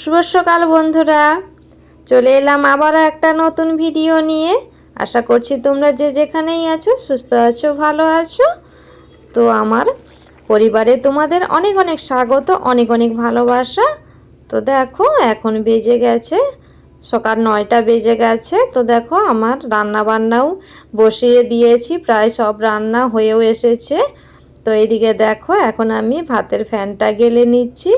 শুভ সকাল বন্ধুরা। চলে এলাম আবারও একটা নতুন ভিডিও নিয়ে। আশা করছি তোমরা যে যেখানেই আছো, সুস্থ আছো, ভালো আছো। তো আমার পরিবারে তোমাদের অনেক অনেক স্বাগত, অনেক অনেক ভালোবাসা। তো দেখো, এখন বেজে গেছে, সকাল নয়টা বেজে গেছে। তো দেখো, আমার রান্না বান্নাও বসিয়ে দিয়েছি, প্রায় সব রান্না হয়েও এসেছে। তো এইদিকে দেখো, এখন আমি ভাতের ফ্যানটা গেলে নিচ্ছি।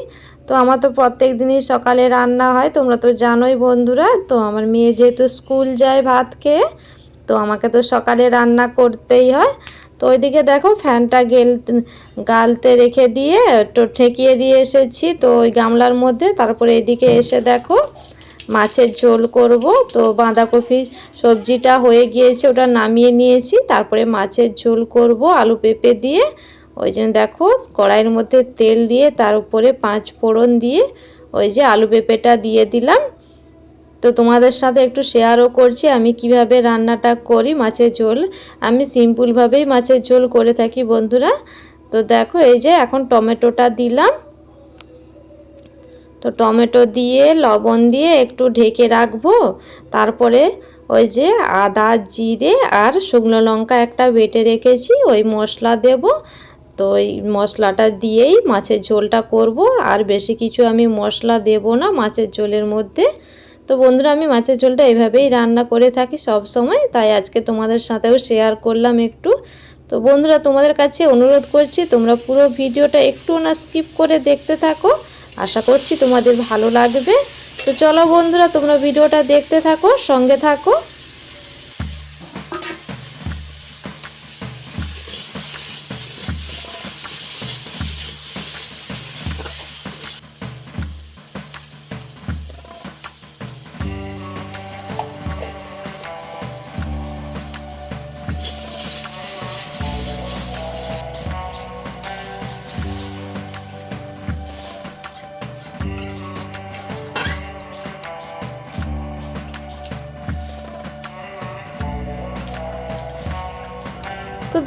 তো আমার তো প্রত্যেক দিনই সকালে রান্না হয়, তোমরা তো জানোই বন্ধুরা। তো আমার মেয়ে যেহেতু স্কুল যায় ভাত খেয়ে, তো আমাকে তো সকালে রান্না করতেই হয়। তো ওইদিকে দেখো ফ্যানটা গেল, গালতে রেখে দিয়ে, তো ঠেকিয়ে দিয়ে এসেছি। তো ওই গামলার মধ্যে, তারপরে এদিকে এসে দেখো মাছের ঝোল করব। তো বাঁধাকপি সবজিটা হয়ে গিয়েছে, ওটা নামিয়ে নিয়েছি। তারপরে মাছের ঝোল করব, আলু পেঁপে দিয়ে। ওই জন্য দেখো কড়াইয়ের মধ্যে তেল দিয়ে তার উপরে পাঁচ ফোড়ন দিয়ে ওই যে আলু পেঁপেটা দিয়ে দিলাম। তো তোমাদের সাথে একটু শেয়ারও করছি আমি কীভাবে রান্নাটা করি মাছের ঝোল। আমি সিম্পলভাবেই মাছের ঝোল করে থাকি বন্ধুরা। তো দেখো এই যে এখন টমেটোটা দিলাম। তো টমেটো দিয়ে, লবণ দিয়ে একটু ঢেকে রাখব। তারপরে ওই যে আদা, জিরে আর শুকনো লঙ্কা একটা বেটে রেখেছি, ওই মশলা দেব। তো ওই মশলাটা দিয়েই মাছের ঝোলটা করব, আর বেশি কিছু আমি মশলা দেব না মাছের ঝোলের মধ্যে। তো বন্ধুরা, আমি মাছের ঝোলটা এভাবেই রান্না করে থাকি সব সময়, তাই আজকে তোমাদের সাথেও শেয়ার করলাম একটু। তো বন্ধুরা, তোমাদের কাছে অনুরোধ করছি, তোমরা পুরো ভিডিওটা একটু না স্কিপ করে দেখতে থাকো। আশা করছি তোমাদের ভালো লাগবে। তো চলো বন্ধুরা, তোমরা ভিডিওটা দেখতে থাকো, সঙ্গে থাকো।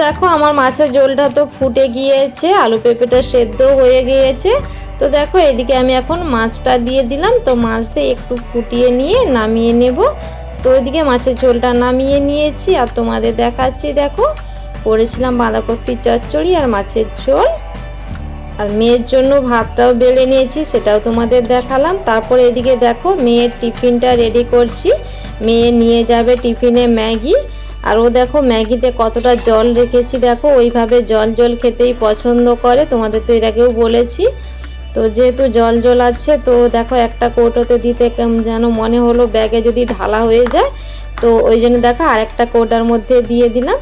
দেখো, আমার মাছের ঝোলটা তো ফুটে গিয়েছে, আলু পেঁপেটা সেদ্ধ হয়ে গিয়েছে। তো দেখো, এদিকে আমি এখন মাছটা দিয়ে দিলাম, তো মাছ দিয়ে একটু ফুটিয়ে নিয়ে নামিয়ে নেব। তো ওইদিকে মাছের ঝোলটা নামিয়ে নিয়েছি, আর তোমাদের দেখাচ্ছি, দেখো, করেছিলাম বাঁধাকপির চচ্চড়ি আর মাছের ঝোল। আর মেয়ের জন্য ভাতটাও বেড়ে নিয়েছি, সেটাও তোমাদের দেখালাম। তারপরে এদিকে দেখো, মেয়ের টিফিনটা রেডি করছি। মেয়ে নিয়ে যাবে টিফিনে ম্যাগি। আর ও দেখো ম্যাগিতে কতটা জল রেখেছি, দেখো ওইভাবে জল জল খেতেই পছন্দ করে। তোমাদের তো এর আগেও বলেছি। তো যেহেতু জল জল আছে, তো দেখো একটা কৌটোতে দিতে যেন মনে হলো ব্যাগে যদি ঢালা হয়ে যায়। তো ওই জন্য দেখো আরেকটা কৌটার মধ্যে দিয়ে দিলাম।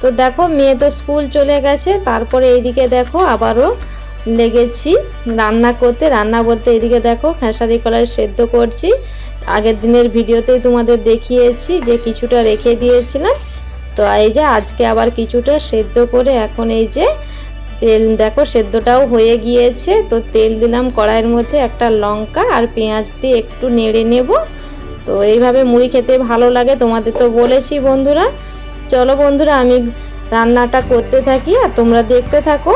তো দেখো মেয়ে তো স্কুল চলে গেছে, তারপরে এইদিকে দেখো আবারও লেগেছি রান্না করতে। রান্না বলতে এদিকে দেখো খেসারি কলাই সেদ্ধ করছি। আগের দিনের ভিডিওতেই তোমাদের দেখিয়েছি যে কিছুটা রেখে দিয়েছিলাম। তো এই যে আজকে আবার কিছুটা সেদ্ধ করে এখন এই যে তেল, দেখো সেদ্ধটাও হয়ে গিয়েছে। তো তেল দিলাম কড়াইয়ের মধ্যে একটা লঙ্কা আর পেঁয়াজ দিয়ে একটু নেড়ে নেব। তো এইভাবে মুড়ি খেতে ভালো লাগে, তোমাদের তো বলেছি বন্ধুরা। চলো বন্ধুরা, আমি রান্নাটা করতে থাকি আর তোমরা দেখতে থাকো।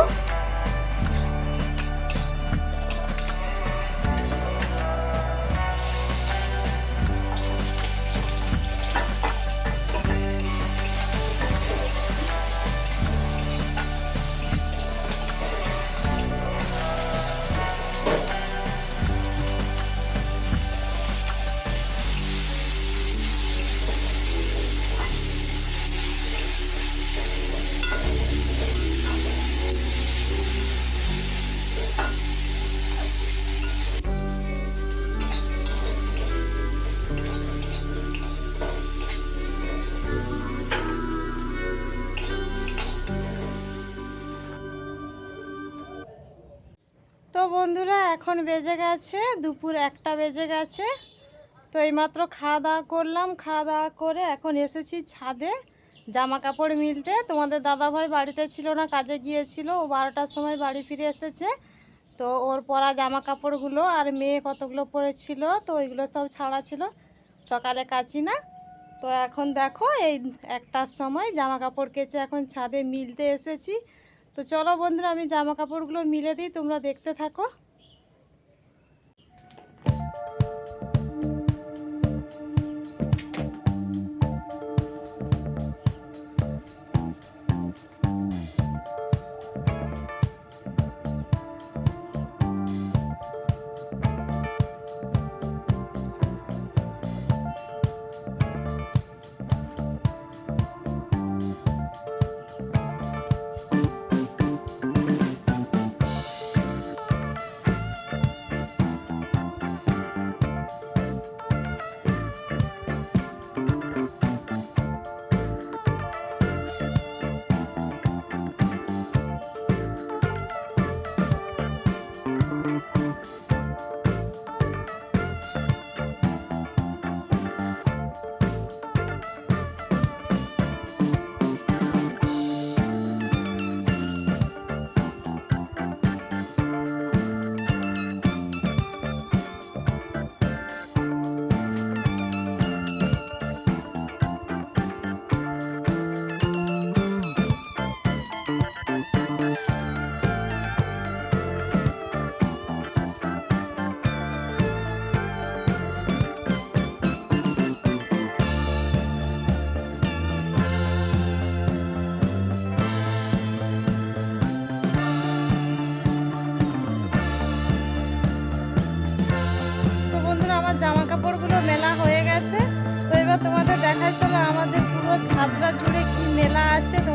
বন্ধুরা, এখন বেজে গেছে, দুপুর একটা বেজে গেছে। তো এইমাত্র খাওয়া দাওয়া করলাম, খাওয়া দাওয়া করে এখন এসেছি ছাদে জামা কাপড় মিলতে। তোমাদের দাদাভাই বাড়িতে ছিল না, কাজে গিয়েছিল, ও বারোটার সময় বাড়ি ফিরে এসেছে। তো ওর পরা জামা কাপড়গুলো আর মেয়ে কতগুলো পরেছিল, তো ওইগুলো সব ছাড়া ছিল, সকালে কাচি না। তো এখন দেখো, এই একটার সময় জামা কাপড় কেচে এখন ছাদে মিলতে এসেছি। তো চলো বন্ধুরা আমি জামা কাপড়গুলো মিলে দিই তোমরা দেখতে থাকো।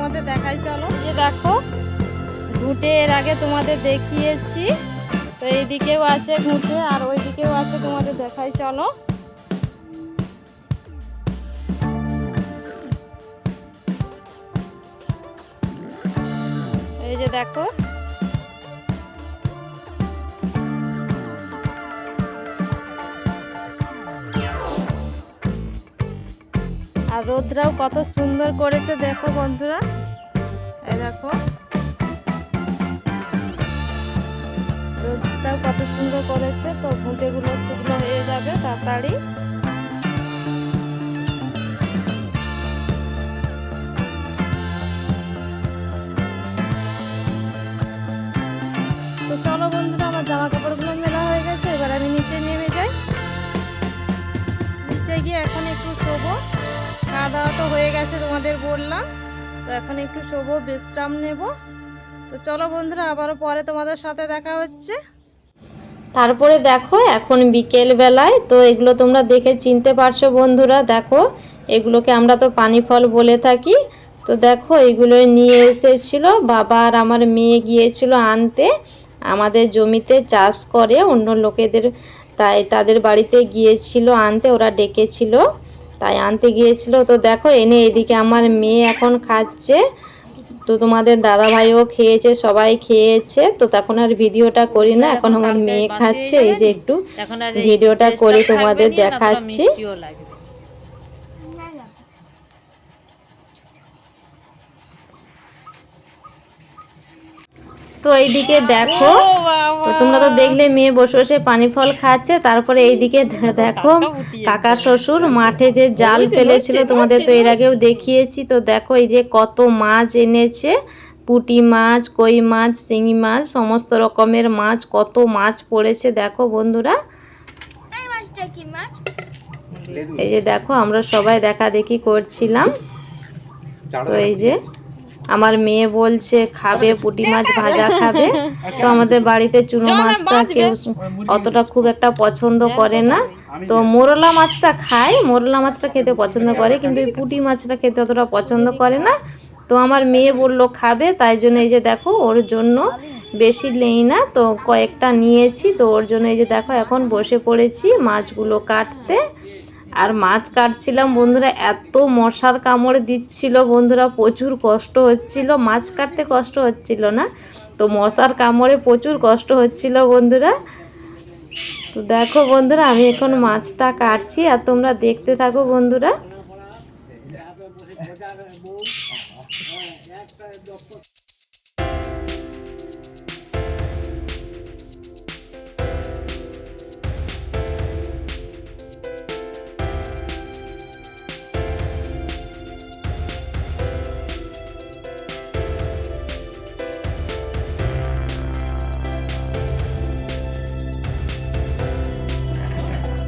তোমাদের দেখাই, চলো। যে দেখো, ঘুটে এর আগে তোমাদের দেখিয়েছি। তো এইদিকেও আছে ঘুটে, আর ওইদিকেও আছে তোমাদের দেখাই, চলো। এই যে দেখো রোদরাও কত সুন্দর করেছে, দেখো বন্ধুরা। এই দেখো। রোদটাও কত সুন্দর করেছে, তো ঘুঁটেগুলো শুকনো হয়ে যাবে তাড়াতাড়ি। তো চলো বন্ধুরা, আমার জামা কাপড়গুলো মেলা হয়ে গেছে, এবার আমি নিচে নেমে যাই। নিচে গিয়ে এখন খাওয়া দাওয়া তো হয়ে গেছে তোমাদের বললাম। তো এখন একটু শোবো, বিশ্রাম নেব। তো চলো বন্ধুরা, আবারও পরে তোমাদের সাথে দেখা হচ্ছে। তারপরে দেখো, এখন বিকেল বেলায়, তো এগুলো তোমরা দেখে চিনতে পারছ বন্ধুরা, দেখো। এগুলোকে আমরা তো পানি ফল বলে থাকি। তো দেখো, এগুলো নিয়ে এসেছিল, বাবা আর আমার মেয়ে গিয়েছিল আনতে। আমাদের জমিতে চাষ করে, অন্য লোকেদের, তাই তাদের বাড়িতে গিয়েছিল আনতে, ওরা ডেকেছিল। তাই আনতে গিয়েছিল। তো দেখো এনে এদিকে আমার মেয়ে এখন খাচ্ছে। তো তোমাদের দাদা ভাইও খেয়েছে সবাই খেয়েছে। তো তখন আর ভিডিওটা করি না এখন আমার মেয়ে খাচ্ছে। এই যে একটু ভিডিওটা করে তোমাদের দেখাচ্ছি। তো এইদিকে দেখো তো তোমরা তো দেখলে মেয়ে বসে বসে পানি ফল খাচ্ছে তারপরে এইদিকে দেখো কাকা শ্বশুর মাঠে যে জাল ফেলেছিল তোমাদের তো এর আগেও দেখিয়েছি তো দেখো এই যে কত মাছ এনেছে পুঁটি মাছ কই মাছ শিঙি মাছ সমস্ত রকমের মাছ কত মাছ পড়েছে দেখো বন্ধুরা। এই যে দেখো আমরা সবাই দেখা দেখি করছিলাম। তো এই যে আমার মেয়ে বলছে খাবে পুঁটি মাছ ভাজা খাবে। তো আমাদের বাড়িতে চুনো মাছটা কেউ অতটা খুব একটা পছন্দ করে না। তো মোরলা মাছটা খায় মোরলা মাছটা খেতে পছন্দ করে কিন্তু এই পুঁটি মাছটা খেতে অতটা পছন্দ করে না। তো আমার মেয়ে বলল খাবে। তাই জন্য এই যে দেখো ওর জন্য বেশি নেই না। তো কয়েকটা নিয়েছি তো ওর জন্য এই যে দেখো এখন বসে পড়েছি মাছগুলো কাটতে। আর মাছ কাটছিলাম, বন্ধুরা এত মশার কামড় দিচ্ছিল বন্ধুরা, প্রচুর কষ্ট হচ্ছিল, মাছ কাটতে কষ্ট হচ্ছিল না, তো মশার কামড়ে প্রচুর কষ্ট হচ্ছিল বন্ধুরা। তো দেখো বন্ধুরা, আমি এখন মাছটা কাটছি আর তোমরা দেখতে থাকো বন্ধুরা।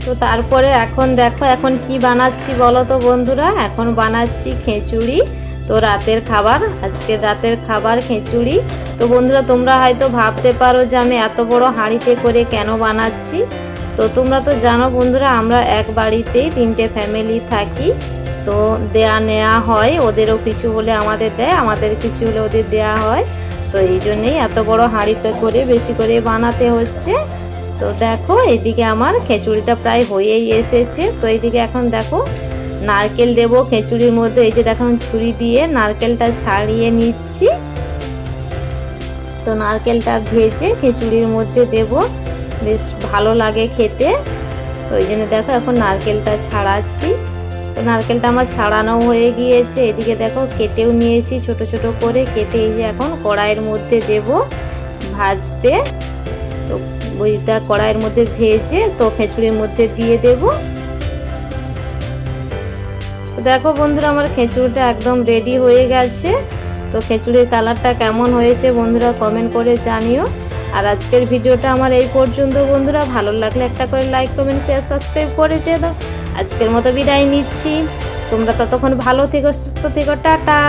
তো তারপরে এখন দেখো, এখন কি বানাচ্ছি বলো তো বন্ধুরা? এখন বানাচ্ছি খিচুড়ি, তো রাতের খাবার, আজকে রাতের খাবার খিচুড়ি। তো বন্ধুরা, তোমরা হয়তো ভাবতে পারো যে আমি এত বড় হাঁড়িতে করে কেন বানাচ্ছি। তো তোমরা তো জানো বন্ধুরা, আমরা এক বাড়িতেই তিনটে ফ্যামিলি থাকি। তো দেয়া নেওয়া হয়, ওদেরও কিছু হলে আমাদের দেয়, আমাদের কিছু হলে ওদের দেয়া হয়। তো এই জন্যেই এত বড় হাঁড়িতে করে বেশি করে বানাতে হচ্ছে। তো দেখো, এদিকে আমার খিচুড়িটা প্রায় হয়েই এসেছে। তো এইদিকে এখন দেখো, নারকেল দেবো খিচুড়ির মধ্যে। এই যে দেখো ছুরি দিয়ে নারকেলটা ছাড়িয়ে নিচ্ছি। তো নারকেলটা ভেজে খিচুড়ির মধ্যে দেব। বেশ ভালো লাগে খেতে। তো ওই জন্য দেখো, এখন নারকেলটা ছাড়াচ্ছি। তো নারকেলটা আমার ছাড়ানো হয়ে গিয়েছে। এদিকে দেখো, কেটেও নিয়েছি ছোট ছোট করে। কেটে এই যে এখন কড়াইয়ের মধ্যে দেব ভাজতে। ওইটা কড়াইয়ের মধ্যে ভেজে তো খিচুড়ির মধ্যে দিয়ে দেব। দেখো বন্ধুরা, আমার খিচুড়িটা একদম রেডি হয়ে গেছে। তো খিচুড়ির কালারটা কেমন হয়েছে বন্ধুরা কমেন্ট করে জানিও। আর আজকের ভিডিওটা আমার এই পর্যন্ত বন্ধুরা। ভালো লাগলে একটা করে লাইক কমেন্ট শেয়ার সাবস্ক্রাইব করে দাও। আজকের মতো বিদায় নিচ্ছি। তোমরা ততক্ষণ ভালো থেকো, সুস্থ থেকো, টাটা।